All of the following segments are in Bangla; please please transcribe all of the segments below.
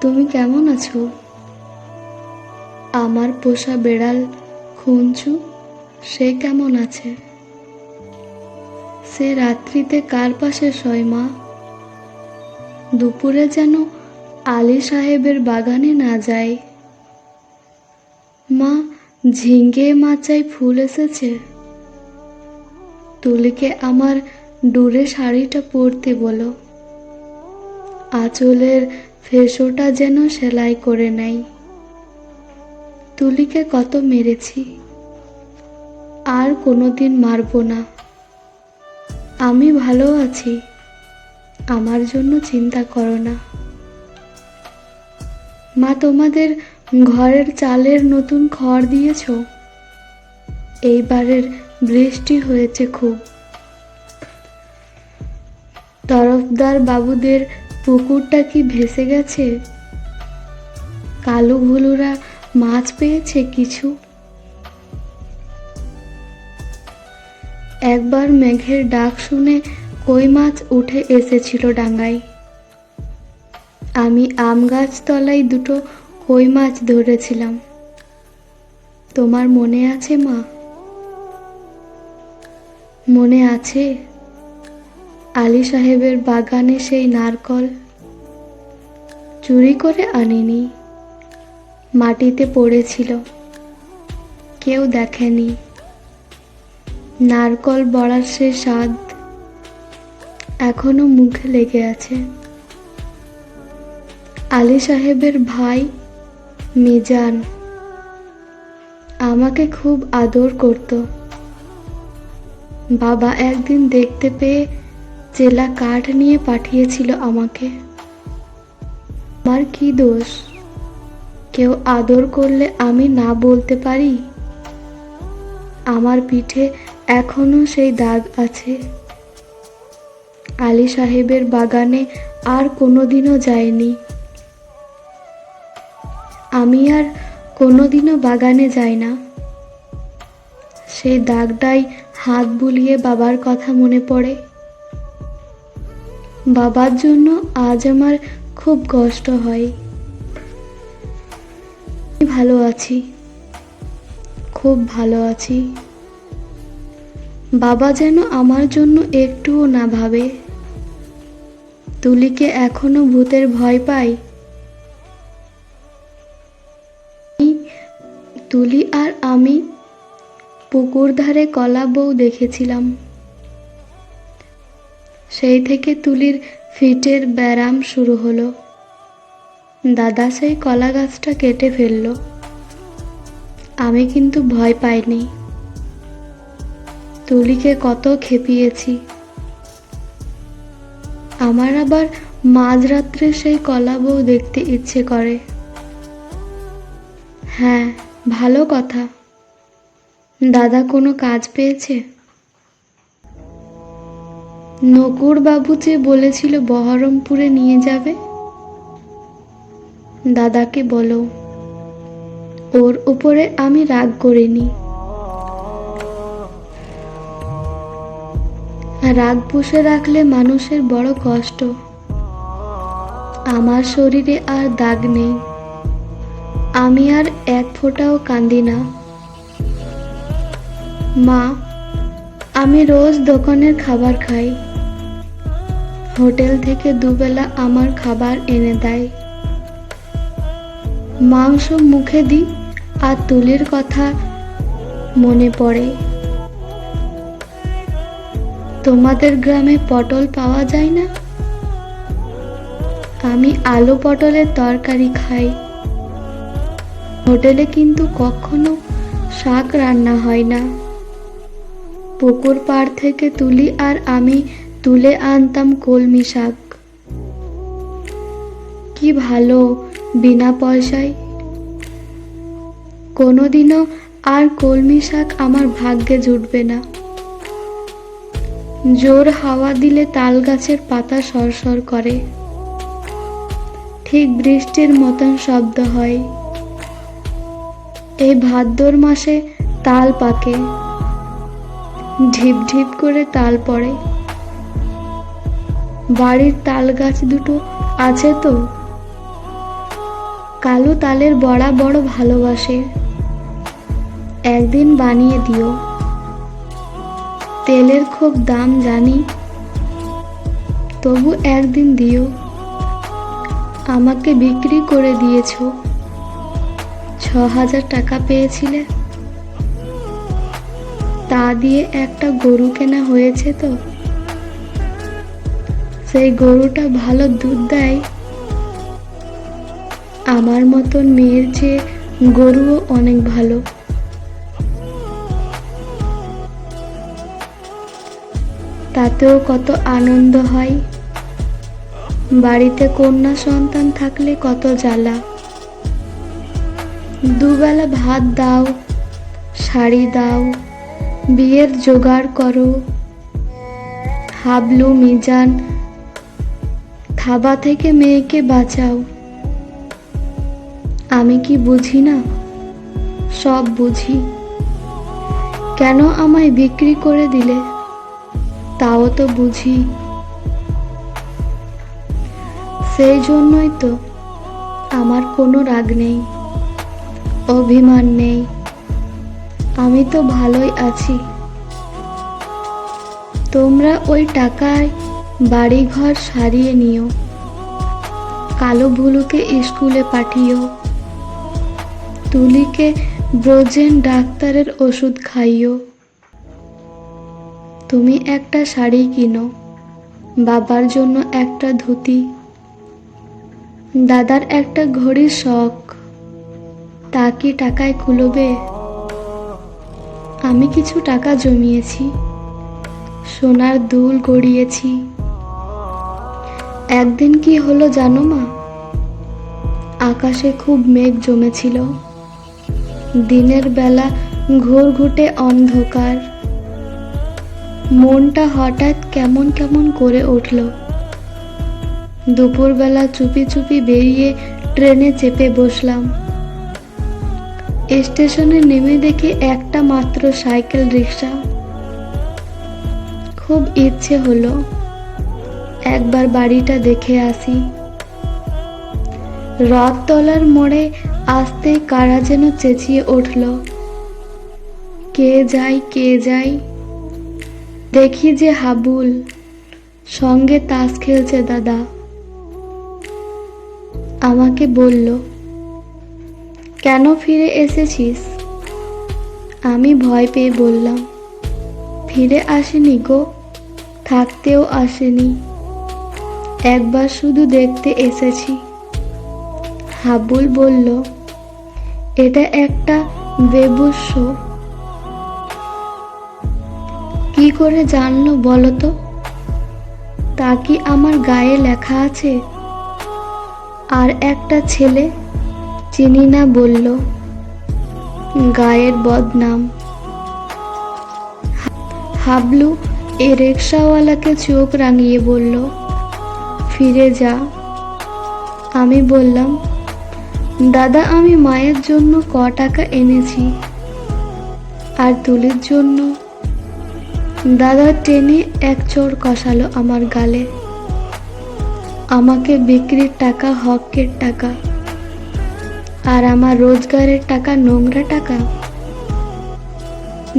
তুমি কেমন আছো? আমার পোষা বেড়াল খুঞ্চু সে কেমন আছে? সে রাত্রিতে কার পাশে শয় মা? দুপুরে যেন আলী সাহেবের বাগানে না যায়। মা, ঝিঙ্গে মাচায় ফুল এসেছে। তুলিকে আমার ডুরে শাড়িটা পরতে বলো। আঁচলের ফেসোটা যেন সেলাই করে নেই তুলিকে কত মেরেছি। আর কোনোদিন মারবো না। আমি ভালো আছি। আমার জন্য চিন্তা করো না। মা, তোমাদের ঘরের চালের নতুন খড় দিয়েছ? এইবারের বৃষ্টি হয়েছে খুব। তরফদার বাবুদের পুকুরটা কি ভেসে গেছে? কালো ভুলুরা মাছ পেয়েছে কিছু? একবার মেঘের ডাক শুনে কই মাছ উঠে এসেছিল ডাঙায় আমি আম গাছ তলায় দুটো কই মাছ ধরেছিলাম। তোমার মনে আছে মা? মনে আছে? আলী সাহেবের বাগানে সেই নারকল চুরি করে আনিনি। মাটিতে পড়েছিল। কেউ দেখেনি। নারকল বড়ার সে স্বাদ এখনও মুখে লেগে আছে। আলী সাহেবের ভাই মিজান আমাকে খুব আদর করত। বাবা একদিন দেখতে পেয়ে জেলা কাঠ নিয়ে পাঠিয়েছিল আমাকে। আমার কি দোষ? কেউ আদর করলে আমি না বলতে পারি? আমার পিঠে এখনও সেই দাগ আছে। আলী সাহেবের বাগানে আর কোনোদিনও যায়নি আমি আর কোনোদিনও বাগানে যাই না। সেই দাগটাই হাত বুলিয়ে বাবার কথা মনে পড়ে। বাবার জন্য আজ আমার খুব কষ্ট হয়। ভালো আছি। খুব ভালো আছি। বাবা যেন আমার জন্য একটুও না ভাবে। তুলিকে এখনও ভূতের ভয় পাই। তুলি আর আমি পুকুর ধারে কলা বউ দেখেছিলাম। সেই থেকে তুলির ফিটের ব্যারাম শুরু হলো। দাদা সেই কলা গাছটা কেটে ফেলল। আমি কিন্তু ভয় পাইনি। তুলিকে কত খেপিয়েছি। আমার আবার মাঝরাত্রে সেই কলা বউ দেখতে ইচ্ছে করে। হ্যাঁ ভালো কথা। দাদা কোনো কাজ পেয়েছে? নকুর বাবু যে বলেছিল বহরমপুরে নিয়ে যাবে? দাদাকে বলো, ওর উপরে আমি রাগ করিনি। রাগ পুষে রাখলে মানুষের বড় কষ্ট। আমার শরীরে আর দাগ নেই। আমি আর এক ফোঁটাও কান্দি না। মা, আমি রোজ দোকানের খাবার খাই। হোটেল থেকে দুবেলা আমার খাবার এনে দেয়। মাংস মুখে দিই আর তুলির কথা মনে পড়ে। তোমাদের গ্রামে পটল পাওয়া যায় না? আমি আলু পটলের তরকারি খাই। হোটেলে কিন্তু কখনো শাক রান্না হয় না। পুকুর পাড় থেকে তুলি আর আমি তুলে আনতাম কলমি শাক। কি ভালো বিনা পয়সায়। কোনোদিনও আর কলমি শাক আমার ভাগ্যে জুটবে না। জোর হাওয়া দিলে তাল গাছের পাতা সরসর করে। ঠিক বৃষ্টির মতন শব্দ হয়। এই ভাদ্র মাসে তাল পাকে। ঢিপ ঢিপ করে তাল পড়ে। বাড়ির তাল গাছ দুটো আছে তো? কালো তালের বড়া বড় ভালোবাসে। একদিন বানিয়ে দিও। তেলের খুব দাম জানি। তবু একদিন দিও। আমাকে বিক্রি করে দিয়েছ। ছ হাজার টাকা পেয়েছিলে। তা দিয়ে একটা গরু কেনা হয়েছে তো? সেই গরুটা ভালো দুধ দেয়? আমার মতন মেয়ের চেয়ে গরুও অনেক ভালো। তাতেও কত আনন্দ হয়। বাড়িতে কন্যা সন্তান থাকলে কত জ্বালা। দুবেলা ভাত দাও, শাড়ি দাও, বিয়ের জোগাড় করো। হাবলু মিজান থাবা থেকে মেয়েকে বাঁচাও। আমি কি বুঝি না? সব বুঝি। কেন আমায় বিক্রি করে দিলে? তাও তো বুঝি। সেই জন্যই তো আমার কোনো রাগ নেই, অভিমান নেই। আমি তো ভালোই আছি। তোমরা ওই টাকায় বাড়িঘর সারিয়ে নিও। কালো ভুলুকে স্কুলে পাঠিও। তুলিকে ব্রোজেন ডাক্তারের ওষুধ খাইও। তুমি একটা শাড়ি কিনো, বাবার জন্য একটা ধুতি। দাদার একটা ঘড়ির শখ, তা কি টাকায় কুলোবে আমি কিছু টাকা জমিয়েছি, সোনার দুল গড়িয়েছি। একদিন কি হলো জানো মা? আকাশে খুব মেঘ জমেছিল। দিনের বেলা ঘুরঘুটে অন্ধকার। মনটা হঠাৎ কেমন কেমন করে উঠল। দুপুরবেলা চুপি চুপি বেরিয়ে ট্রেনে চেপে বসলাম। স্টেশনে নেমে দেখি একটা মাত্র সাইকেল রিক্সা খুব ইচ্ছে হলো একবার বাড়িটা দেখে আসি। রথতলার মোড়ে আসতে কারা যেন চেঁচিয়ে উঠল। কে যাই কে যাই দেখি যে হাবুল, সঙ্গে তাস খেলছে দাদা। আমাকে বলল, কেন ফিরে এসেছিস? আমি ভয় পেয়ে বললাম, ফিরে আসেনি গো, থাকতেও আসেনি। একবার শুধু দেখতে এসেছি। হাবুল বলল, এটা একটা বেবস্য কি করে জানলো বলো তো? তা কি আমার গায়ে লেখা আছে? আর একটা ছেলে চিনি না বলল, গায়ের বদনাম। হাবলু এ রিক্সাওয়ালাকে চোখ রাঙিয়ে বলল ফিরে যা। আমি বললাম, দাদা, আমি মায়ের জন্য ক টাকা এনেছি আর তুলির জন্য? দাদা টেনে এক চোর কষালো আমার গালে। আমাকে বিক্রির টাকা, হকের টাকা আর আমার রোজগারের টাকা, নোংরা টাকা?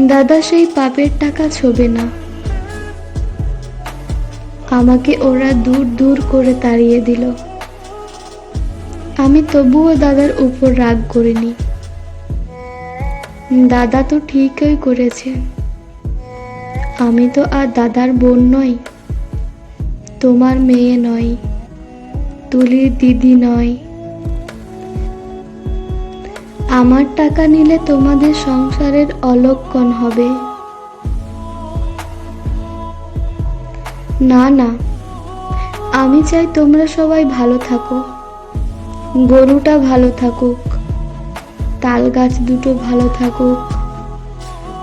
দাদা, সেই পাপের টাকা ছোবে না। আমাকে ওরা দূর দূর করে তাড়িয়ে দিল। আমি তবুও দাদার উপর রাগ করিনি। দাদা তো ঠিকই করেছে আমি তো আর দাদার বোন নই, তোমার মেয়ে নয় তুলির দিদি নয় আমার টাকা নিলে তোমাদের সংসারের অলক্ষণ হবে। না না। আমি চাই তোমরা সবাই ভালো থাকো। গরুটা ভালো থাকুক। তাল গাছ দুটো ভালো থাকুক।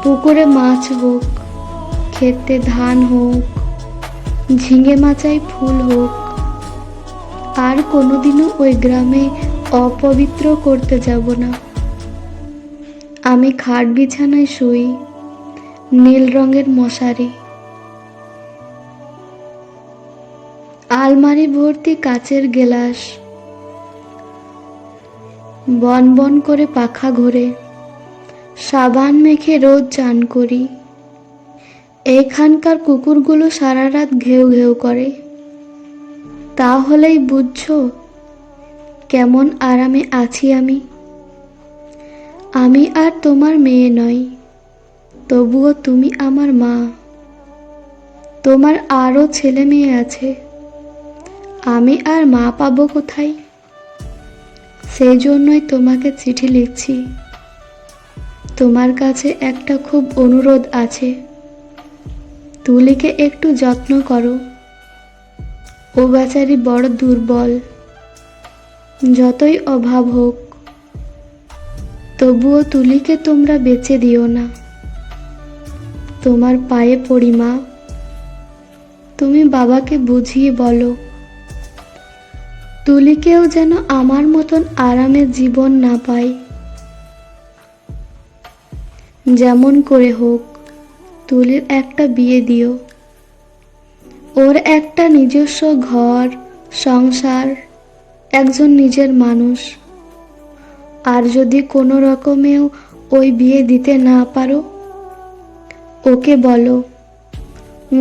পুকুরে মাছ হোক। ক্ষেতে ধান হোক। ঝিঙে মাচায় ফুল হোক। আর কোনোদিনও ওই গ্রামে অপবিত্র করতে যাব না। আমি খাট বিছানায় শুই, নীল রঙের মশারি। আলমারি ভর্তি কাচের গেলাস। বন বন করে পাখা ঘোরে। সাবান মেখে রোজ চান করি। এইখানকার কুকুরগুলো সারা রাত ঘেউ ঘেউ করে। তাহলেই বুঝছ কেমন আরামে আছি আমি। আমি আর তোমার মেয়ে নই, তবুও তুমি আমার মা। তোমার আরও ছেলে মেয়ে আছে। আমি আর মা পাবো কোথায়? সেই জন্যই তোমাকে চিঠি লিখছি। তোমার কাছে একটা খুব অনুরোধ আছে। তুলিকে একটু যত্ন করো। ও বেচারি বড় দুর্বল। যতই অভাব হোক, তবুও তুলিকে তোমরা বেঁচে দিও না। তোমার পায়ে পড়ি মা। তুমি বাবাকে বুঝিয়ে বলো। তুলিকেও যেন আমার মতন আরামে জীবন না পায়। যেমন করে হোক, তুলির একটা বিয়ে দিও। ওর একটা নিজস্ব ঘর, সংসার, একজন নিজের মানুষ। আর যদি কোনো রকমেও ওই বিয়ে দিতে না পারো, ওকে বলো,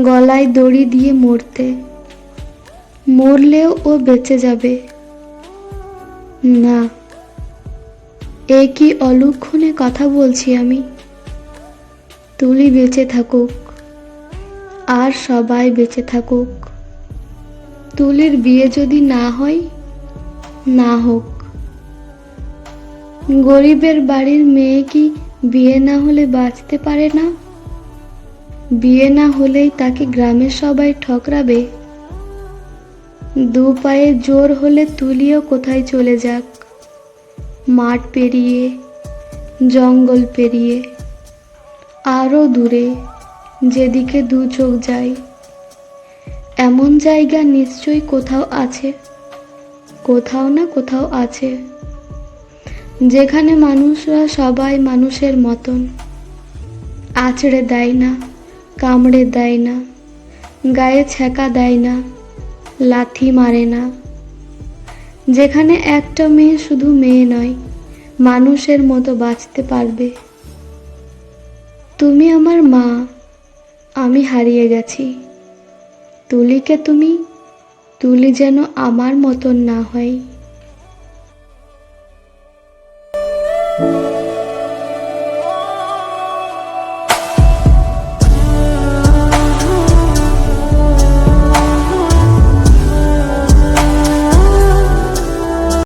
গলায় দড়ি দিয়ে মরতে। মরলেও ও বেঁচে যাবে। না, এ কি অলক্ষণে কথা বলছি আমি? তুলি বেঁচে থাকুক, আর সবাই বেঁচে থাকুক। তুলির বিয়ে যদি না হয়, না হোক। গরিবের বাড়ির মেয়ে কি বিয়ে না হলে বাঁচতে পারে না? বিয়ে না হলেই তাকে গ্রামের সবাই ঠকরাবে? দু পায়ে জোর হলে তুলিও কোথায় চলে যাক। মাঠ পেরিয়ে, জঙ্গল পেরিয়ে আরও দূরে, যেদিকে দু চোখ যায়। এমন জায়গা নিশ্চয়ই কোথাও আছে, কোথাও না কোথাও আছে, যেখানে মানুষরা সবাই মানুষের মতন। আছড়ে দেয় না, কামড়ে দেয় না, গায়ে ছ্যাঁকা দেয় না। লাথি মারে না। যেখানে একটা মেয়ে শুধু মেয়ে নয়, মানুষের মতো বাঁচতে পারবে। তুমি আমার মা, আমি হারিয়ে গেছি। তুলিকে তুমি, তুলি যেন আমার মতন না হয়।